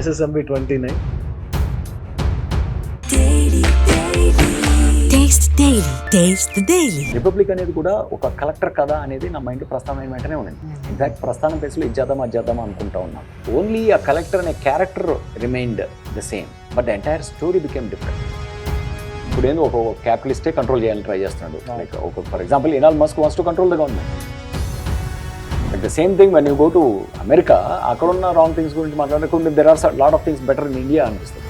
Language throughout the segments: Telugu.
SSMB twenty nine Taste Daily. Taste the Daily. Republic అనేది కూడా ఒక కలెక్టర్ కథ అనేది నా మైండ్ ప్రస్థానం అయిన వెంటనే ఉన్నది. ఇన్ఫాక్ట్ ప్రస్థానం ప్లేస్లో ఇచ్చేద్దాం అజ్జేద్దాం అనుకుంటా ఉన్నాను ఓన్లీ ఆ కలెక్టర్ అనే character remind the same but the entire story became different ఇప్పుడు ఏంది ఒక క్యాపిటలిస్టే కంట్రోల్ చేయాలని ట్రై చేస్తున్నాడు. లైక్ ఒక for example ఇనాల్ Musk wants to control the government at the same thing when you go to America అక్కడ ఉన్న రాంగ్ థింగ్స్ గురించి మాట్లాడకుండా there are lot of things better in India అనిపిస్తుంది.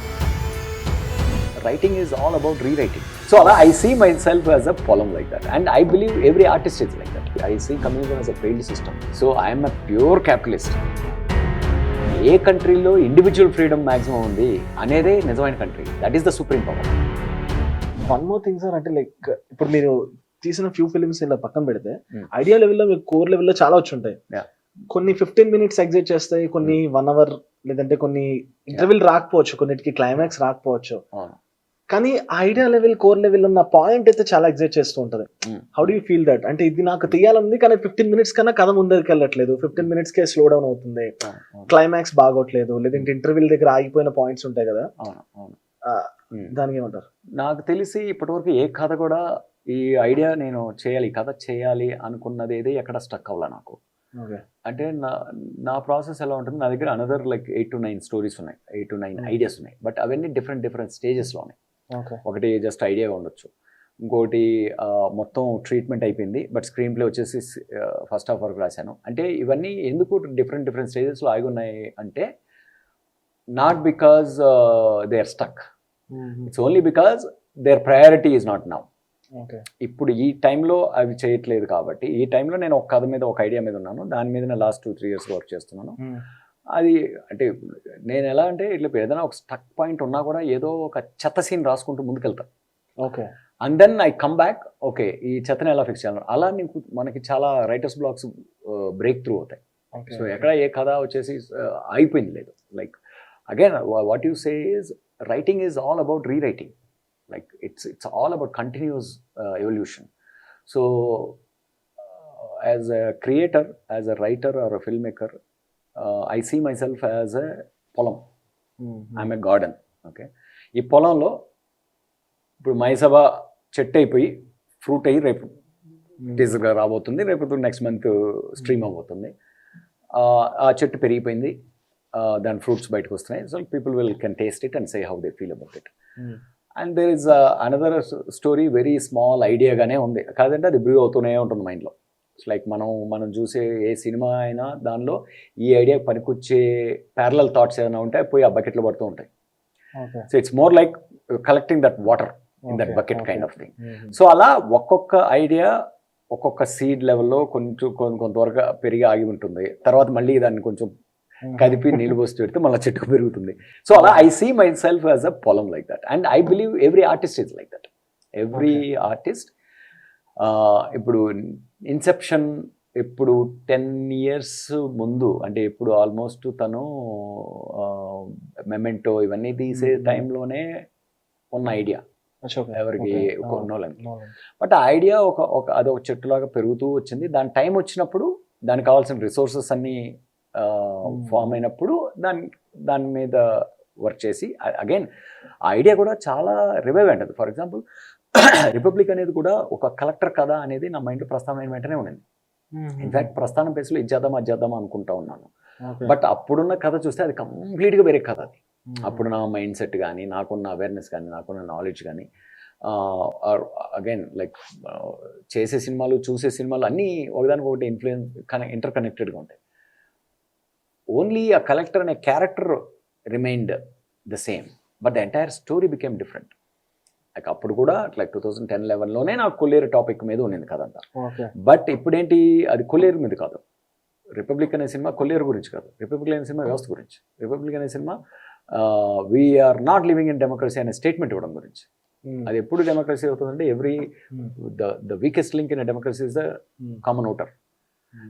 Writing is all about rewriting so అలా I see myself as a పొలం like that and I believe every artist is like that I see communism as a failed system so I'm a pure capitalist ఏ కంట్రీలో ఇండివిజువల్ ఫ్రీడమ్ మ్యాక్సిమం ఉంది అనేదే నిజమైన country that is the supreme power one more thing sir అంటే లైక్ ఇప్పుడు మీరు తీసిన ఫ్యూ ఫిల్మ్స్ ఇలా పక్కన పెడితే Hmm. ఐడియా లెవెల్లో మీకు కోర్ లెవెల్లో చాలా వచ్చి ఉంటాయి. కొన్ని ఫిఫ్టీన్ మినిట్స్ ఎగ్జిట్ చేస్తాయి కొన్ని వన్ అవర్ లేదంటే కొన్ని ఇంటర్వ్యూలు రాకపోవచ్చు కొన్నిటికి క్లైమాక్స్ రాకపోవచ్చు. కానీ ఐడియా లెవెల్ కోర్ లెవెల్ ఉన్న పాయింట్ అయితే చాలా ఎగ్జైట్ చేస్తూ ఉంటది. Hmm. How do you feel that అంటే ఇది నాకు తీయాలంది కానీ ఫిఫ్టీన్ మినిట్స్ కన్నా కథ ముందరికి వెళ్ళట్లేదు. ఫిఫ్టీన్ మినిట్స్ కే స్లో డౌన్ అవుతుంది. క్లైమాక్స్ బాగోట్లేదు. లేదంటే ఇంటర్వ్యూల దగ్గర ఆగిపోయిన పాయింట్స్ ఉంటాయి కదా. Hmm. దానికి ఏమంటారు? నాకు తెలిసి ఇప్పటివరకు ఏ కథ కూడా ఈ ఐడియా నేను చేయాలి కథ చేయాలి అనుకున్నది ఏది ఎక్కడ స్టక్ అవ్వాల నాకు. ఓకే. అంటే నా నా ప్రాసెస్ ఎలా ఉంటుంది? నా దగ్గర another like eight to nine stories ఉన్నాయి. Eight to nine. ఐడియాస్ ఉన్నాయి. బట్ అవన్నీ డిఫరెంట్ డిఫరెంట్ స్టేజెస్లో ఉన్నాయి ఒకటి జస్ట్ ఐడియాగా ఉండొచ్చు. ఇంకోటి మొత్తం ట్రీట్మెంట్ అయిపోయింది. బట్ స్క్రీన్ ప్లే వచ్చేసి ఫస్ట్ హాఫ్ వరకు రాశాను. అంటే ఇవన్నీ ఎందుకు డిఫరెంట్ డిఫరెంట్ స్టేజెస్లో ఆగి ఉన్నాయి అంటే not because they are stuck it's only because their priority is not now ఇప్పుడు ఈ టైంలో అవి చేయట్లేదు కాబట్టి ఈ టైంలో నేను ఒక కథ మీద ఒక ఐడియా మీద ఉన్నాను. దాని మీద నేను last two three years work చేస్తున్నాను. అది అంటే నేను ఎలా అంటే ఇట్లా ఏదైనా ఒక స్టక్ పాయింట్ ఉన్నా కూడా ఏదో ఒక చెత్త సీన్ రాసుకుంటూ ముందుకెళ్తాను okay. And then I come back okay ఈ చెత్తని ఎలా ఫిక్స్ చేయాలి? అలా నీకు మనకి చాలా రైటర్స్ బ్లాక్స్ బ్రేక్ త్రూ అవుతాయి. సో ఎక్కడ ఏ కథ వచ్చేసి uh, అయిపోయింది లేదు. Like again what you say is writing is all about rewriting like it's it's all about continuous evolution so as a creator as a writer or a film maker I see my self as a పొలం ఐఎమ్ ఏ గార్డెన్ ఓకే ఈ పొలంలో ఇప్పుడు మైసభ చెట్టు అయిపోయి ఫ్రూట్ అయ్యి రేపు టీజర్గా రాబోతుంది రేపు నెక్స్ట్ మంత్ స్ట్రీమ్ అవబోతుంది ఆ, చెట్టు పెరిగిపోయింది దాని ఫ్రూట్స్ బయటకు వస్తున్నాయి. So people will can taste it and say how they feel about it and there is another story very small ఐడియాగానే ఉంది. కాదంటే అది బ్రూ అవుతూనే ఉంటుంది మైండ్లో ఇట్స్ లైక్ మనం మనం చూసే ఏ సినిమా అయినా దానిలో ఈ ఐడియా పనికొచ్చే ప్యారలల్ థాట్స్ ఏదైనా ఉంటే పోయి ఆ బకెట్లో పడుతూ ఉంటాయి. So it's more like collecting that water in that bucket kind of thing so అలా ఒక్కొక్క ఐడియా ఒక్కొక్క సీడ్ లెవెల్లో కొంచెం కొంత కొంతవరకు పెరిగి ఆగి ఉంటుంది. తర్వాత మళ్ళీ దాన్ని కొంచెం కదిపి నీళ్ళు పోసి పెడితే మళ్ళీ చెట్టుకు పెరుగుతుంది. సో అలా I see my self as a పొలం like that and I believe every artist is like that every artist ఇప్పుడు ఇన్సెప్షన్ ఇప్పుడు టెన్ ఇయర్స్ ముందు అంటే ఇప్పుడు ఆల్మోస్ట్ తను మెమెంటో ఇవన్నీ తీసే. టైంలోనే ఉన్న ఐడియా ఎవరికి కొన్నోళ్ళకి బట్ ఆ ఐడియా ఒక ఒక అది ఒక చెట్టులాగా పెరుగుతూ వచ్చింది. దాని టైం వచ్చినప్పుడు దానికి కావాల్సిన రిసోర్సెస్ అన్నీ ఫామ్ అయినప్పుడు దాని దాని మీద వర్క్ చేసి అగైన్ ఆ ఐడియా కూడా చాలా రివైవ్ అంటది ఫర్ ఎగ్జాంపుల్ రిపబ్లిక్ అనేది కూడా ఒక కలెక్టర్ కథ అనేది నా మైండ్ ప్రస్థానం అయిన వెంటనే ఉన్నది ఇన్ఫాక్ట్ ప్రస్థానం ప్లేస్లో ఇది చేద్దాం అది చేద్దాం అనుకుంటా ఉన్నాను. బట్ అప్పుడున్న కథ చూస్తే అది కంప్లీట్గా వేరే కథ అది. అప్పుడు నా మైండ్ సెట్ కానీ నాకున్న అవేర్నెస్ కానీ నాకున్న నాలెడ్జ్ కానీ అగైన్ లైక్ చేసే సినిమాలు చూసే సినిమాలు అన్నీ ఒకదానికి ఒకటి ఇన్ఫ్లుయెన్స్ కనె ఇంటర్ కనెక్టెడ్గా ఉంటాయి. ఓన్లీ ఆ కలెక్టర్ అనే character remind the same but the entire story became different like అప్పుడు కూడా లైక్ టూ థౌసండ్ టెన్ లెవెన్లోనే నాకు కొల్లేరు టాపిక్ మీద ఉండింది కదంతా బట్ ఇప్పుడేంటి అది కొల్లేరు మీద కాదు. రిపబ్లిక్ అనే సినిమా కొల్లేరు గురించి కాదు. రిపబ్లిక్ అనే సినిమా వ్యవస్థ గురించి. రిపబ్లిక్ అనే cinema we're not living in democracy అనే స్టేట్మెంట్ ఇవ్వడం గురించి. అది ఎప్పుడు డెమోక్రసీ అవుతుందంటే every the the weakest link in democracy is the common voter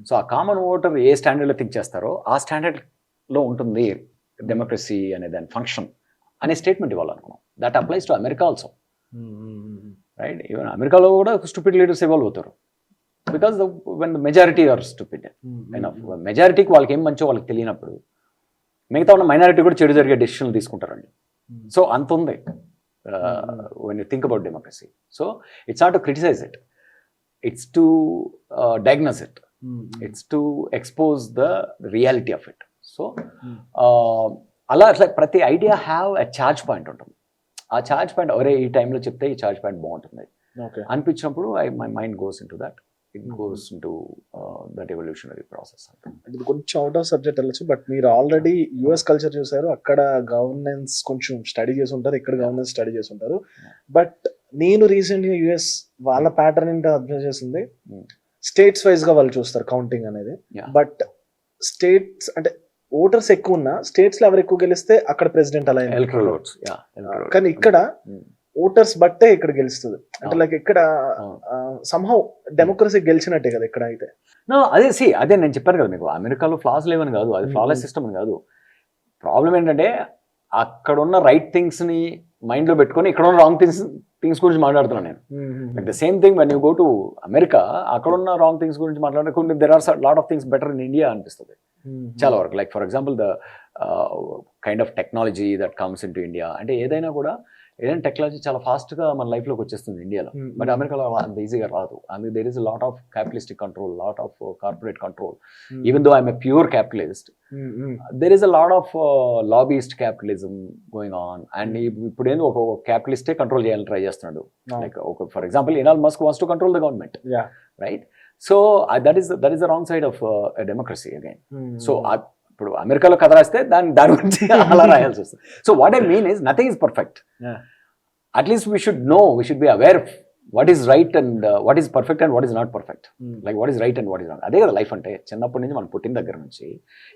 so ఆ కామన్ ఓటర్ ఏ స్టాండర్డ్లో థింక్ చేస్తారో ఆ స్టాండర్డ్లో ఉంటుంది డెమోక్రసీ అనే దాని ఫంక్షన్ అనే statement ఇవ్వాలనుకున్నాం. That applies to America also right even అమెరికాలో కూడా స్టూపిడ్ లీడర్స్ ఇవాల్వ్ అవుతారు. Because when the majority are stupid మెజారిటీకి వాళ్ళకి ఏం మంచో వాళ్ళకి తెలియనప్పుడు మిగతా ఉన్న మైనారిటీ కూడా చెడు జరిగే డెసిషన్లు తీసుకుంటారండి. సో అంత ఉంది. When you think about democracy so it's not to criticize it it's to diagnose it it's to expose the reality of it so అలా అట్లా ప్రతి idea have a charge point ఉంటుంది. ఆ ఛార్జ్ పాయింట్ ఒరే ఈ టైంలో చెప్తే ఈ ఛార్జ్ పాయింట్ బాగుంటుంది. అనిపించినప్పుడు I my mind goes in to that it goes in to that evolutionary process ఇది కొంచెం అవుట్ ఆఫ్ సబ్జెక్ట్ వెళ్ళచ్చు బట్ మీరు ఆల్రెడీ యుఎస్ కల్చర్ చూసారు అక్కడ గవర్నెన్స్ కొంచెం స్టడీ చేసి ఉంటారు ఇక్కడ గవర్నెన్స్ స్టడీ చేసి ఉంటారు. బట్ నేను రీసెంట్గా యుఎస్ వాళ్ళ ప్యాటర్న్ ఏంటో అబ్జర్వ్ చేసింది. Hmm. స్టేట్స్ వైజ్గా వాళ్ళు చూస్తారు కౌంటింగ్ అనేది. బట్ స్టేట్స్ అంటే ఓటర్స్ ఎక్కువ ఉన్నా స్టేట్స్లో ఎవరు ఎక్కువ గెలిస్తే అక్కడ ప్రెసిడెంట్ అలా కానీ ఇక్కడ Hmm. ఓటర్స్ బట్టే ఇక్కడ గెలుస్తుంది అంటే అవును. లైక్ ఇక్కడ. సంహౌ డెమోక్రసీ గెలిచినట్టే కదా ఇక్కడ అయితే అదే సి అదే నేను చెప్పాను కదా మీకు అమెరికాలో ఫ్లాస్ లేవని కాదు అది ఫ్లాలెస్ mm. సిస్టమ్ అని కాదు ప్రాబ్లం ఏంటంటే అక్కడ ఉన్న రైట్ థింగ్స్ని మైండ్లో పెట్టుకొని ఇక్కడ ఉన్న రాంగ్ థింగ్స్ థింగ్స్ గురించి మాట్లాడుతున్నాను నేను. Like the same thing when you go to America అక్కడ ఉన్న రాంగ్ థింగ్స్ గురించి మాట్లాడుకుంటే there are lot of things better in India అనిపిస్తుంది. చాలా వరకు. Like for example the kind of technology that comes in to India అంటే ఏదైనా కూడా ఏదైనా టెక్నాలజీ చాలా ఫాస్ట్గా మన లైఫ్లోకి వచ్చేస్తుంది ఇండియాలో. బట్ అమెరికాలో అంత ఈజీగా రాదు. అందుకు there is lot of capitalistic control lot of corporate control even though I'm a pure capitalist there is a lot of lobbyist capitalism going on and ఇప్పుడు ఏంది ఒక క్యాపిటలిస్టే కంట్రోల్ చేయాలని ట్రై చేస్తున్నాడు. లైక్ ఒక for example ఇనాల్ Musk wants to control the government. Right so that is that is the wrong side of democracy again so ఇప్పుడు అమెరికాలో కథ రాస్తే దాని దాని గురించి అలా రాయాల్సి వస్తుంది. So what I mean is nothing is perfect. At least we should know we should be aware what is right and what is perfect and what is not perfect like what is right and what is not అదే కదా లైఫ్ అంటే చిన్నప్పటి నుంచి మనం పుట్టిన దగ్గర నుంచి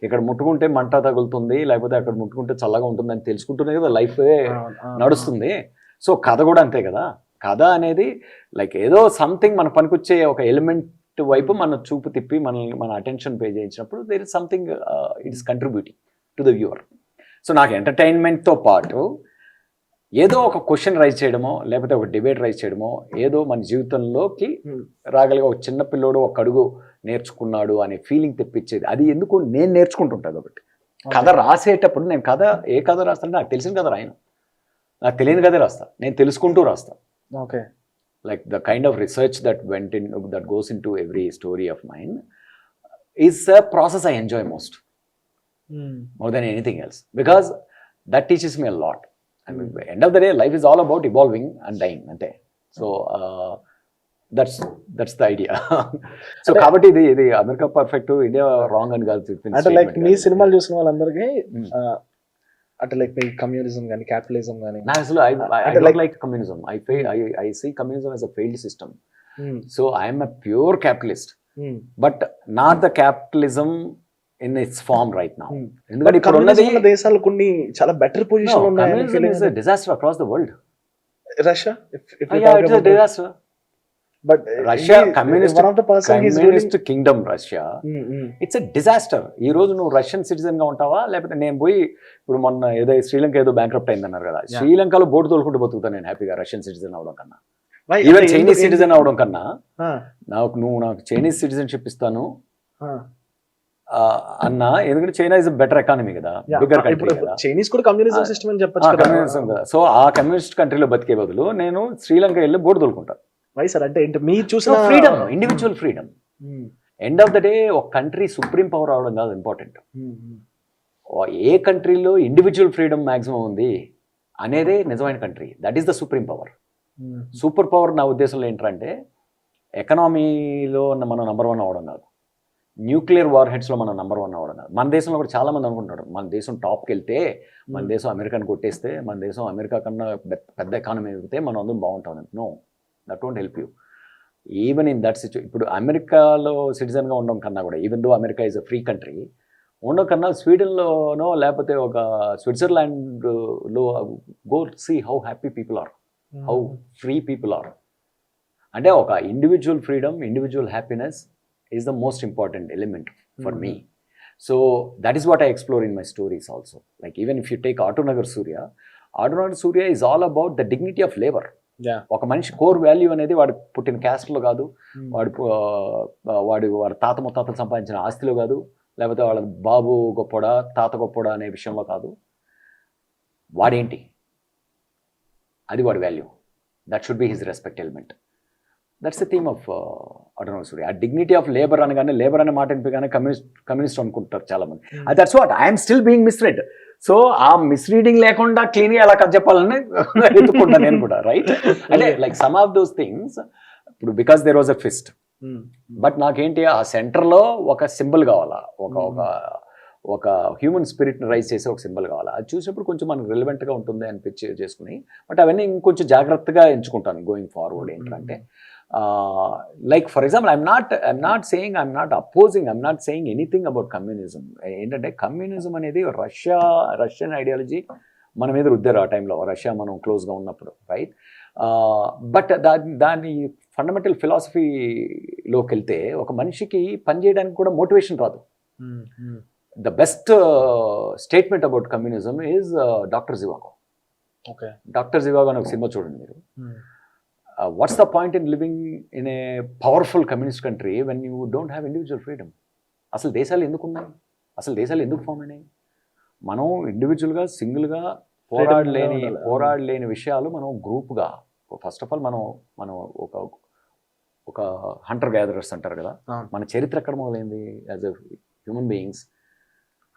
ఇక్కడ ముట్టుకుంటే మంట తగులుతుంది లేకపోతే అక్కడ ముట్టుకుంటే చల్లగా ఉంటుంది అని తెలుసుకుంటూనే కదా లైఫ్ నడుస్తుంది. సో కథ కూడా అంతే కదా. కథ అనేది లైక్ ఏదో సంథింగ్ మన పనికొచ్చే ఒక ఎలిమెంట్ వైపు మన చూపు తిప్పి మనల్ని మన attention pay చేయించినప్పుడు there is something it is contributing to the viewer so నాకు ఎంటర్టైన్మెంట్తో పాటు ఏదో ఒక క్వశ్చన్ రైజ్ చేయడమో లేకపోతే ఒక డిబేట్ రైజ్ చేయడమో ఏదో మన జీవితంలోకి Hmm. రాగలిగే ఒక చిన్న పిల్లోడు ఒక అడుగు నేర్చుకున్నాడు అనే ఫీలింగ్ తెప్పించేది. అది ఎందుకు నేను నేర్చుకుంటుంటా కాబట్టి. కథ రాసేటప్పుడు నేను కథ ఏ కథ రాస్తానంటే నాకు తెలిసిన కథ రాయను. నాకు తెలియని కథే రాస్తా. నేను తెలుసుకుంటూ రాస్తా. Okay like the kind of research that went in that goes into every story of mine is a process i enjoy most more than anything else because that teaches me a lot I mean, end of the day life is all about evolving and dying ante so uh, that's that's the idea so అంటే- కాబట్టి ఇది ఇది అమెరికా పర్ఫెక్ట్ ఇండియా రాంగ్ అని కాదు అంటే లైక్ మీ. సినిమాలు చూసిన వాళ్ళందరికీ Hmm. అంటే లైక్ మీ కమ్యూనిజం కానీ క్యాపిటలిజం కానీ అసలు లైక్ కమ్యూనిజం ఐ ఫే I I see communism as a failed system so I'm a pure capitalist but not the capitalism in its form right now ఎందుకంటే ఇప్పుడు ఉన్నది ఉన్న దేశాలు కొన్ని చాలా బెటర్ పొజిషన్ ఉన్నాయి disaster across the world Russia disaster but the person communist kingdom Russia it's a disaster ఈ రోజు నువ్వు రష్యన్ సిటిజన్గా ఉంటావా? లేకపోతే నేను పోయి ఇప్పుడు మొన్న ఏదో శ్రీలంక ఏదో బ్యాంక్రప్ట్ అయిందన్నారు కదా. శ్రీలంకలో బోటు తోలుకుంటూ బతుకుతాను నేను హ్యాపీగా రష్యన్ సిటిజన్ అవడం కన్నా. ఈవెన్ చైనీస్ సిటిజన్ అవడం కన్నా నాకు నువ్వు నాకు చైనీస్ సిటిజన్షిప్ ఇస్తాను. అన్న ఎందుకంటే చైనా ఇస్ బెటర్ ఎకానమీ కదా. బిగ్గర్ కంట్రీ చైనీస్ కూడా కమ్యూనిజం Ah, సిస్టమ్ అని చెప్పొచ్చు కమ్యూనిజం కదా. సో ఆ కమ్యూనిస్ట్ కంట్రీలో బతికే బదులు నేను శ్రీలంక వెళ్ళి బోర్డు తోలుకుంటాను వై సార్? అంటే ఏంటి మీరు చూసిన freedom individual freedom Hmm. End of the day ఒక కంట్రీ సుప్రీం పవర్ అవడం కాదు ఇంపార్టెంట్ Hmm, hmm. ఏ కంట్రీలో ఇండివిజువల్ ఫ్రీడమ్ మాక్సిమం ఉంది అనేదే నిజమైన country that is the supreme power Hmm. Super power నా ఉద్దేశంలో ఏంటంటే ఎకనామీలో మనం నంబర్ వన్ అవ్వడం కాదు. న్యూక్లియర్ వార్ హెడ్స్లో మనం నంబర్ వన్ అవ్వడం కాదు. మన దేశంలో కూడా చాలా మంది అనుకుంటారు మన దేశం టాప్కి వెళ్తే మన దేశం అమెరికాని కొట్టేస్తే మన దేశం అమెరికా కన్నా పెద్ద- ఎకానమీ ఎదిగితే మనం అందరం బాగుంటాం no that won't help you even in that సిచ్యు ఇప్పుడు అమెరికాలో సిటిజన్గా ఉండడం కన్నా కూడా even though America is a free country ఉండడం కన్నా స్వీడన్లోనో లేకపోతే ఒక స్విట్జర్లాండ్లో go see how happy people are how free people are అంటే ఒక individual freedom individual happiness is the most important element for me so that is what I explore in my stories also like even if you take Autonagar Surya Autonagar Surya is all about the dignity of labour. ఒక మనిషి కోర్ వాల్యూ అనేది వాడు పుట్టిన క్యాస్ట్లో కాదు. Hmm. వాడు వాడు వాడి తాత ముత్తాతలు సంపాదించిన ఆస్తిలో కాదు. లేకపోతే వాళ్ళ బాబు గొప్పోడా తాత గొప్పోడా అనే విషయంలో కాదు. వాడేంటి? అది వాడి value. That should be his respect element that's the theme of studio ఆ డిగ్నిటీ ఆఫ్ లేబర్ అనగానే లేబర్ అనే మాట వినిపగానే కమ్యూనిస్ట్ కమ్యూనిస్ట్ అనుకుంటారు చాలా మంది అది that's what I'm still being misread so ఆ మిస్రీడింగ్ లేకుండా క్లీన్గా ఎలా కట్ చెప్పాలని ఎత్తుకుంటాను నేను కూడా రైట్ అంటే like some of those things ఇప్పుడు because there was a fist Hmm. But నాకేంటి ఆ సెంటర్లో ఒక సింబల్ కావాలా? ఒక ఒక ఒక హ్యూమన్ స్పిరిట్ని రైజ్ చేసే ఒక సింబల్ కావాలా? అది చూసినప్పుడు కొంచెం మనకు రిలవెంట్గా ఉంటుంది అనిపించి చేసుకుని బట్ అవన్నీ ఇంకొంచెం జాగ్రత్తగా ఎంచుకుంటాను గోయింగ్ ఫార్వర్డ్ ఏంటంటే. Like for example I'm not I'm not saying I'm not opposing I'm not saying anything about communism ఏంటంటే కమ్యూనిజం అనేది రష్యా రష్యన్ ఐడియాలజీ మన మీద రుద్దారు ఆ టైంలో రష్యా మనం క్లోజ్గా ఉన్నప్పుడు రైట్ బట్ దాని దాని ఫండమెంటల్ ఫిలాసఫీలోకి వెళ్తే ఒక మనిషికి పనిచేయడానికి కూడా మోటివేషన్ రాదు Hmm. Hmm. The best statement about communism is doctor Zhivago Okay. Doctor Zhivago అనే ఒక సినిమా చూడండి మీరు Hmm. What's the point in living in a powerful communist country when you don't have individual freedom అసలు దేశాలు ఎందుకు ఉన్నాయి? అసలు దేశాలు ఎందుకు ఫామ్ అయినాయి? మనం ఇండివిజువల్గా సింగిల్గా పోరాడలేని. పోరాడలేని విషయాలు మనం గ్రూప్గా ఫస్ట్ ఆఫ్ ఆల్ మనం మనం ఒక ఒక హంటర్ గ్యాదరర్స్ అంటారు కదా. మన చరిత్ర ఎక్కడ మొదలైంది as a human beings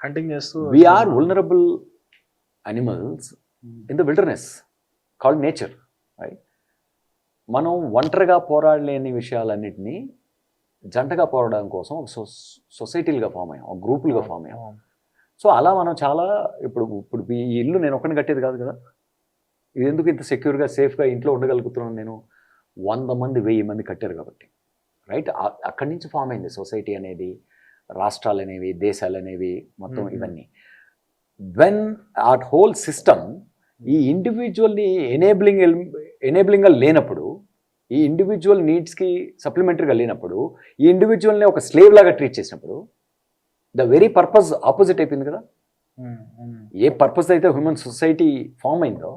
hunting చేస్తూ we're vulnerable animals in the wilderness called nature right మనం ఒంటరిగా పోరాడలేని విషయాలన్నింటినీ జంటగా పోరాడడం కోసం ఒక సొసైటీలుగా ఫామ్ అయ్యాం ఒక గ్రూపులుగా ఫామ్ అయ్యాం. సో అలా మనం చాలా ఇప్పుడు ఇప్పుడు ఈ ఇల్లు నేను ఒక్కడిని కట్టేది కాదు కదా. ఇది ఎందుకు ఇంత సెక్యూర్గా సేఫ్గా ఇంట్లో ఉండగలుగుతున్నాను నేను? వంద మంది వెయ్యి మంది కట్టారు కాబట్టి. రైట్? అక్కడి నుంచి ఫామ్ అయింది సొసైటీ అనేది రాష్ట్రాలు అనేవి దేశాలు అనేవి మొత్తం. ఇవన్నీ. వెన్ ఆ హోల్ సిస్టమ్ ఈ ఇండివిజువల్ని ఎనేబులింగ్ ఎనేబులింగ్గా లేనప్పుడు ఈ ఇండివిజువల్ నీడ్స్కి సప్లిమెంటరీగా లేనప్పుడు ఈ ఇండివిజువల్ని ఒక స్లేవ్ లాగా ట్రీట్ చేసినప్పుడు ద వెరీ పర్పస్ ఆపోజిట్ అయిపోయింది కదా. ఏ పర్పస్ అయితే హ్యూమన్ సొసైటీ ఫామ్ అయిందో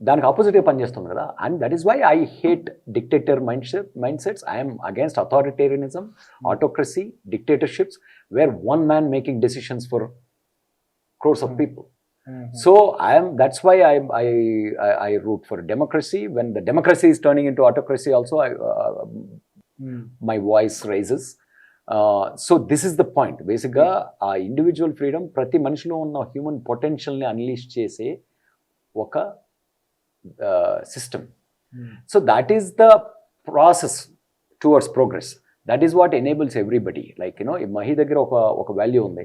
దానికి ఆపోజిట్గా పనిచేస్తుంది కదా? And that is why I hate dictator mind set mind sets I'm against authoritarianism autocracy dictatorships where one man making decisions for crores of people Hmm. So I am. That's why I I I, I root for democracy. When the democracy is turning into autocracy, also I, uh, Hmm. my voice raises. Uh, so this is the point. బేసిక్గా ఆ ఇండివిజువల్ ఫ్రీడమ్ ప్రతి మనిషిలో ఉన్న హ్యూమన్ పొటెన్షియల్ని అన్లీష్ చేసే ఒక system Hmm. So that is the process towards progress that is what enables everybody like you know Mahi దగ్గర ఒక ఒక వాల్యూ ఉంది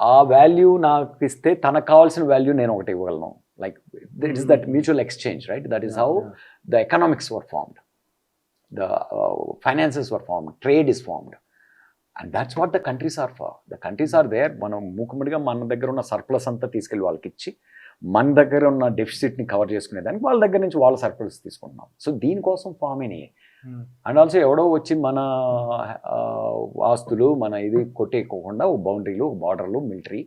ఆ వాల్యూ నాకు ఇస్తే తనకు కావాల్సిన వాల్యూ నేను ఒకటి ఇవ్వగలను like this is that mutual exchange right that is how economics were formed, the uh, finances were formed, trade is formed. And that's what the countries are for. The countries are there. మనం మూకుమ్మడిగా మన దగ్గర ఉన్న సర్ప్లస్ అంతా తీసుకెళ్ళి వాళ్ళకి ఇచ్చి మన దగ్గర ఉన్న డెఫిసిట్ని కవర్ చేసుకునేదానికి వాళ్ళ దగ్గర నుంచి వాళ్ళ సర్ప్లస్ తీసుకుంటున్నాం సో దీనికోసం ఫామ్ అయినాయి. అండ్ ఆల్సో ఎవడో వచ్చి మన ఆస్తులు మన ఇది కొట్టేయకోకుండా ఒక బౌండరీలు బార్డర్లు మిలిటరీ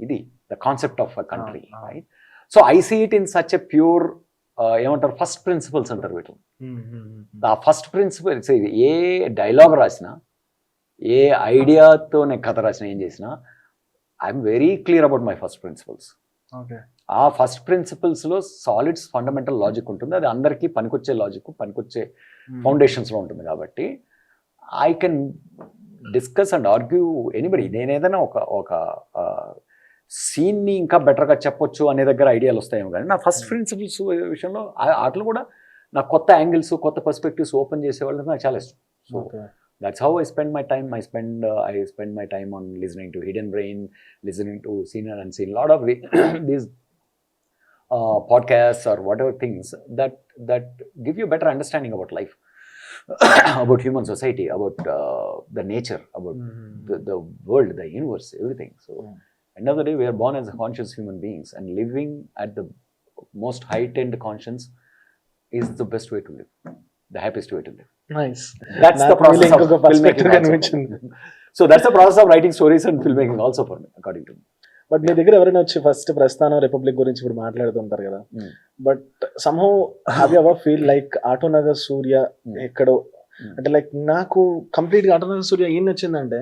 ఇది the concept of a country. Right so I see it in such a pure ఏమంటారు ఫస్ట్ ప్రిన్సిపల్స్ అంటారు వీటిని. ఆ ఫస్ట్ ప్రిన్సిపల్స్ ఏ డైలాగ్ రాసినా ఏ ఐడియాతో నేను కథ రాసినా ఏం చేసినా I'm very clear about my first principles. ఆ ఫస్ట్ ప్రిన్సిపల్స్లో సాలిడ్స్ ఫండమెంటల్ లాజిక్ ఉంటుంది అది అందరికీ పనికొచ్చే లాజిక్ పనికొచ్చే. ఫౌండేషన్స్లో ఉంటుంది కాబట్టి I can discuss and argue anybody నేను ఏదైనా ఒక ఒక సీన్ని ఇంకా బెటర్గా చెప్పొచ్చు అనే దగ్గర ఐడియాలు వస్తాయేమో కానీ నా ఫస్ట్ ప్రిన్సిపల్స్ విషయంలో ఆ- వాటిలో కూడా నాకు కొత్త యాంగిల్స్ కొత్త పర్స్పెక్టివ్స్ ఓపెన్ చేసేవాళ్ళు నాకు చాలా ఇష్టం so Okay. that's how I spend my time. I spend uh, I spend my time on listening to Hidden Brain, listening to Seen and Unseen. A uh, podcasts or whatever things that that give you a better understanding about life about human society about uh, the nature about mm. the, the world the universe everything. So another end of the day we are born as conscious human beings and living at the most heightened conscience is the best way to live the happiest way to live. Nice. That's that the process of filmmaking so that's the process of writing stories and filmmaking also for me according to me. But మీ దగ్గర ఎవరైనా వచ్చి ఫస్ట్ ప్రస్థానం రిపబ్లిక్ గురించి ఇప్పుడు మాట్లాడుతుంటారు కదా Hmm. But somehow have ever feel like Autonagar Surya. ఎక్కడో Hmm. అంటే లైక్ నాకు కంప్లీట్గా ఆటోనమస్ సూర్య ఏం నచ్చిందంటే.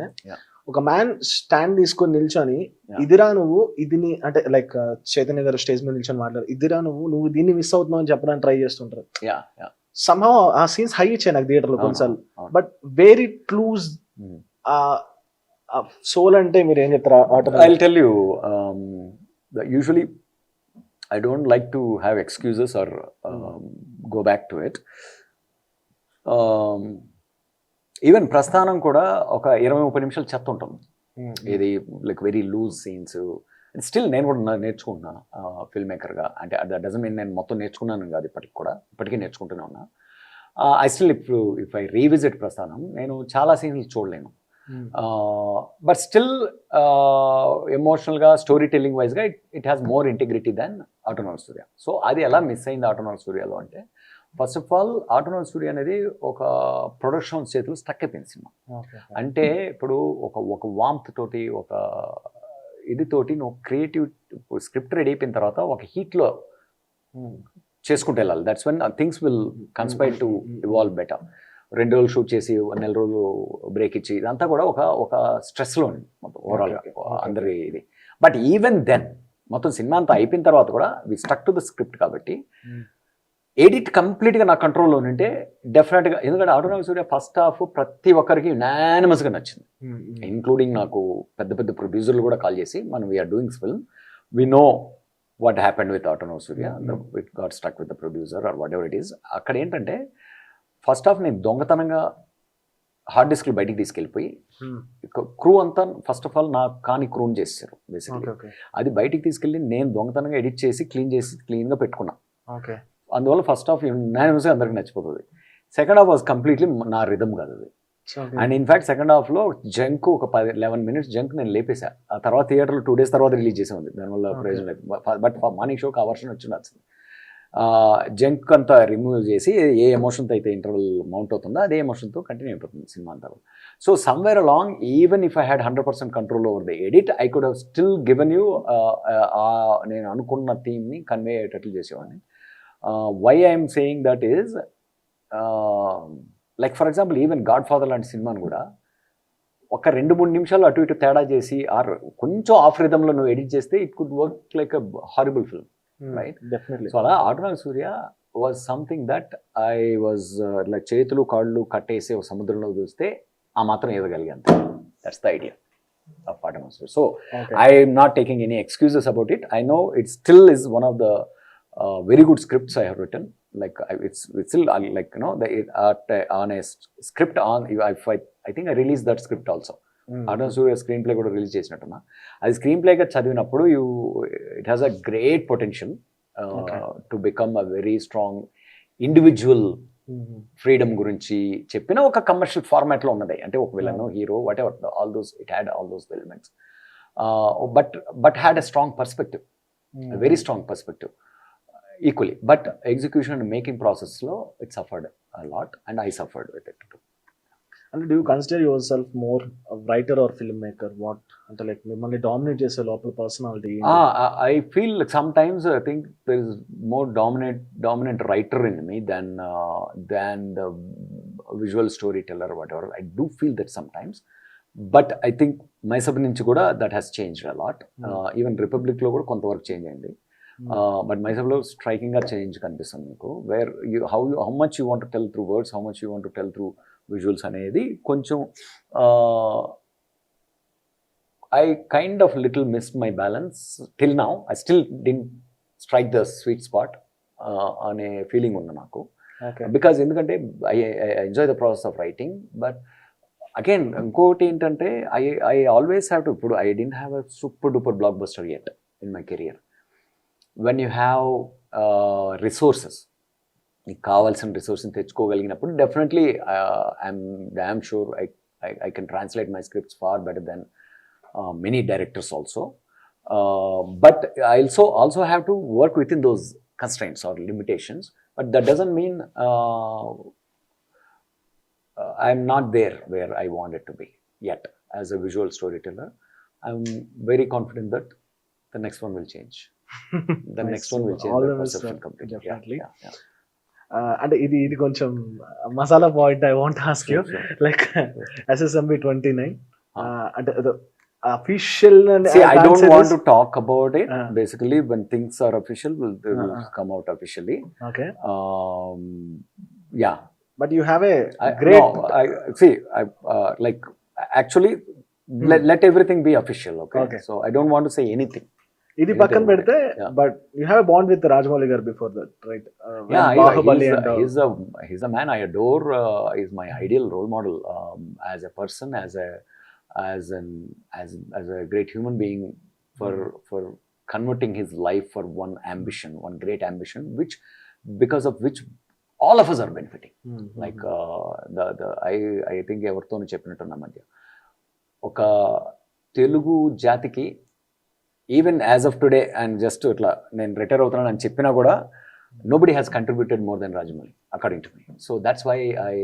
ఒక మ్యాన్ స్టాండ్ తీసుకొని నిల్చొని. ఇదిరా నువ్వు ఇది నీ- అంటే లైక్ చైతన్య గారు స్టేజ్ మీద నిల్చొని మాట్లాడు ఇదిరా నువ్వు నువ్వు దీన్ని మిస్ అవుతున్నావు అని చెప్పడానికి ట్రై చేస్తుంటారు యా యా సమ్హౌ ఆ సీన్స్ హై ఇచ్చాయి నాకు థియేటర్లో కొన్నిసార్లు. But very clues. సోల్ అంటే మీరు ఏం చెప్తారు? Auto that usually I don't like to have excuses or um, go back to it. Um, even Prasthanam కూడా ఒక ఇరవై ముప్పై నిమిషాలు చెత్త ఉంటుంది ఇది like very loose scenes still నేను కూడా నేర్చుకుంటున్నాను ఫిల్మ్ మేకర్గా అంటే దట్ డజన్ మీన్ నేను మొత్తం నేర్చుకున్నాను కాదు ఇప్పటికి కూడా ఇప్పటికీ నేర్చుకుంటూనే ఉన్నా I still if if I revisit Prasthanam నేను చాలా సీన్లు చూడలేను. బట్ స్టిల్ ఎమోషనల్గా స్టోరీ టెల్లింగ్ వైజ్గా it it has more integrity than Autonagar Surya so అది ఎలా మిస్ అయింది ఆటోనాల్ సూర్యలో అంటే first of all Autonagar Surya అనేది ఒక ప్రొడక్షన్ చేతులు స్టక్ అయిపోయింది సినిమా. అంటే ఇప్పుడు ఒక ఒక వామ్త్ తోటి ఒక ఇది తోటి నువ్వు క్రియేటివ్ స్క్రిప్ట్ రెడీ అయిపోయిన తర్వాత ఒక హీట్లో చేసుకుంటూ వెళ్ళాలి. That's when things will conspire to evolve better రెండు రోజులు షూట్ చేసి నెల రోజులు బ్రేక్ ఇచ్చి ఇదంతా కూడా ఒక ఒక స్ట్రెస్లో ఉంది మొత్తం ఓవరాల్గా. అందరి ఇది. బట్ ఈవెన్ దెన్ మొత్తం సినిమా అంతా అయిపోయిన తర్వాత కూడా we stuck to the script కాబట్టి Hmm. ఎడిట్ కంప్లీట్గా నా కంట్రోల్లో ఉంటే డెఫినెట్గా ఎందుకంటే ఆటోనామిక్ సూర్య ఫస్ట్ హాఫ్ ప్రతి ఒక్కరికి యునానిమస్గా నచ్చింది. ఇంక్లూడింగ్ నాకు పెద్ద పెద్ద ప్రొడ్యూసర్లు కూడా కాల్ చేసి మనం we're doing film we know what happened with Autonagar Surya it got stuck with the producer or whatever it is అక్కడ ఏంటంటే ఫస్ట్ ఆఫ్ నేను దొంగతనంగా హార్డ్ డిస్క్లు బయటికి తీసుకెళ్ళిపోయి క్రూ అంతా ఫస్ట్ ఆఫ్ ఆల్ నా కాని క్రూన్ చేశారు బేసిక్లీ అది బయటికి తీసుకెళ్ళి నేను దొంగతనంగా ఎడిట్ చేసి క్లీన్ చేసి క్లీన్గా పెట్టుకున్నా. ఓకే అందువల్ల ఫస్ట్ హాఫ్ యునానిమస్గా అందరికి నచ్చిపోతుంది. సెకండ్ హాఫ్ వాజ్ కంప్లీట్లీ నా రిధమ్ కాదు అది. అండ్ ఇన్ఫాక్ట్ సెకండ్ హాఫ్లో జంక్ ఒక పది లెవెన్ మినిట్స్ జంక్ నేను లేపేసా ఆ తర్వాత థియేటర్లో టూ డేస్ తర్వాత రిలీజ్ చేసే ఉంది దానివల్ల. ప్రయోజనం లేదు. బట్ మార్నింగ్ షోకి ఆ వర్షన్ వచ్చి నచ్చింది జంక్ అంతా రిమూవ్ చేసి ఏ ఎమోషన్తో అయితే ఇంటర్వల్ మౌంట్ అవుతుందో అదే ఎమోషన్తో కంటిన్యూ అయిపోతుంది సినిమా అంతా so somewhere along even if I had hundred percent control over the edit I could have still given you నేను అనుకున్న థీమ్ని కన్వే అయ్యేటట్లు చేసేవాడిని. Why I'm saying that is like for example even Godfather లాంటి సినిమాను కూడా ఒక రెండు మూడు నిమిషాలు అటు ఇటు తేడా చేసి ఆర్ కొంచెం ఆఫ్ రిధంలో నువ్వు ఎడిట్ చేస్తే it could work like a horrible film definitely so అలా Autonagar Surya was something that I was like చేతులు కాళ్ళు కట్టేసి ఒక సముద్రంలో చూస్తే ఆ మాత్రం ఎదగలిగాను that's the idea of Autonagar Surya. So I'm not taking any excuses about it I know it still is one of the very good scripts I have written like it's it's still like no the on a script on I think I release that script also Autonagar Surya screenplay కూడా రిలీజ్ చేసినట్టున్నా. అది స్క్రీన్ ప్లేగా చదివినప్పుడు you it has a great potential. To become a very strong individual freedom గురించి చెప్పిన ఒక కమర్షియల్ ఫార్మాట్లో ఉన్నది. అంటే ఒక villain hero whatever all those it had all those elements but but had a strong perspective very strong perspective equally but execution and making ప్రాసెస్లో it suffered lot and I suffered with it అంటే do consider yourself more writer or filmmaker what అంటే లైక్ మిమ్మల్ని డామినేట్ చేసే లోపల personality I I feel like sometimes I think there is more dominant dominant writer in me than uh, than the visual storyteller or whatever. I do feel that sometimes. But I think మైసబ్ నుంచి కూడా that has change a lot even రిపబ్లిక్లో కూడా కొంతవరకు చేంజ్ అయింది. బట్ మైసబ్లో స్ట్రైకింగ్గా చేంజ్ కనిపిస్తుంది మీకు. Where you how you how much you want tell through words how much you want tell through visuals అనేది కొంచెం I kind of little miss my balance till now I still didn't strike the sweet spot అనే ఫీలింగ్ ఉంది నాకు. బికాజ్ ఎందుకంటే I enjoy the process of writing but again ఇంకోటి ఏంటంటే I I always have to ఇప్పుడు I didn't have a super duper blockbuster at in my career when you have resources నీకు కావాల్సిన రిసోర్స్ని తెచ్చుకోగలిగినప్పుడు definitely I'm damn sure I I can translate my scripts far better than many directors also but I also also have to work with in those constraints or limitations but that doesn't mean uh, uh, i'm not there where i wanted to be yet as a visual storyteller i'm very confident that the next one will change the Nice. next one will change All the the best, perception sir. completely Definitely. yeah, yeah, yeah. అంటే ఇది ఇది కొంచెం masala point I want ask you like SSMB twenty nine అంటే official See, I don't want to talk about it. Ah. Basically, when things are official, will they will Ah, ah. come out officially. Okay Um, yeah, but you have a I, great no, I see. I uh, like actually let, let everything be official. Okay? Okay. So I don't want to say anything. ఇది పక్కన పెడితే. But you have bond with Rajamouli garu before that right Baahubali he's, and a, he's a he's a man I adore. Uh, he's my ideal role model um, as a person, as a as an as as a great human being for for converting his life for one ambition, one great ambition, which because of which all of us are benefiting. Hmm, like the the I I think ఎవరితోనూ చెప్పినట్టు నా మధ్య ఒక తెలుగు జాతికి even as of today and just ఇట్లా నేను రిటైర్ అవుతున్నాను అని చెప్పినా కూడా nobody has contributed more than Rajamouli according to me so that's why I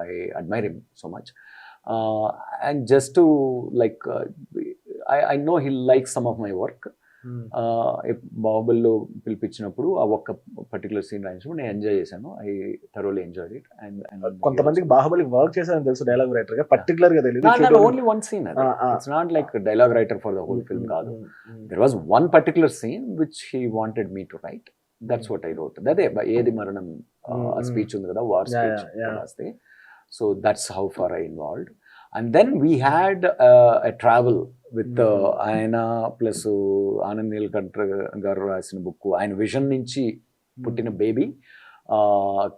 I admire him so much and just to like I I know he like some of my work బాహుబలిలో పిలిపించినప్పుడు ఆ ఒక్క పర్టికులర్ సీన్ రాయించినప్పుడు నేను ఎంజాయ్ చేశాను. I thoroughly enjoy it and కొంతమందికి బాహుబలి వర్క్ చేశారని తెలుసు డైలాగ్ రైటర్గా. పర్టికులర్గా తెలియదు only one scene. It's not like dialogue writer for the whole film కాదు. There was one particular scene which he wanted me to write that's what I wrote అదే ఏది మరణం Mm, mm. స్పీచ్ ఉంది కదా war speech so that's how far I involved and then we had travel with. ఆయన ప్లస్ ఆనంద్ నీలకంఠ గారు రాసిన బుక్ ఆయన విజన్ నుంచి పుట్టిన బేబీ.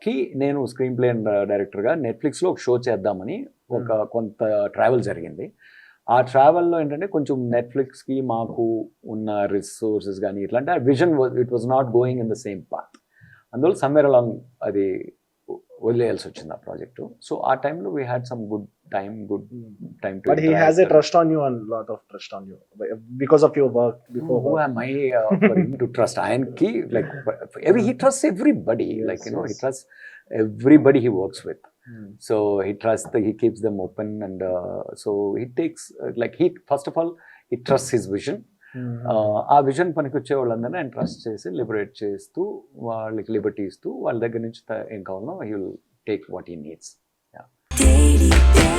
కి నేను స్క్రీన్ ప్లే అండ్ డైరెక్టర్గా నెట్ఫ్లిక్స్లో ఒక షో చేద్దామని ఒక కొంత ట్రావెల్ జరిగింది. ఆ ట్రావెల్లో ఏంటంటే కొంచెం నెట్ఫ్లిక్స్కి మాకు ఉన్న రిసోర్సెస్ కానీ ఇట్లాంటి ఆ vision it was not going in the same path. అందువల్ల సమ్వేర్ అలాంగ్ అది వదిలేయాల్సి వచ్చింది ఆ ప్రాజెక్టు. సో ఆ టైంలో we had some good Time good time to but he has a trust on you and lot of trust on you because of your work before who am I uh, for him to trust? And key, like every, he trusts everybody. Yes, like you know, he yes. trusts everybody he works with. Hmm. So he trusts that he keeps them open, and uh, so he takes uh, like he first of all he trusts his vision. Hmm. Uh, ఆ విజన్ పనికి వచ్చే వాళ్ళందరినీ ఆయన ట్రస్ట్ చేసి లిబరేట్ చేస్తూ వాళ్ళకి లిబర్టీ ఇస్తూ వాళ్ళ దగ్గర నుంచి త- ఏం కావాలో he will take what he needs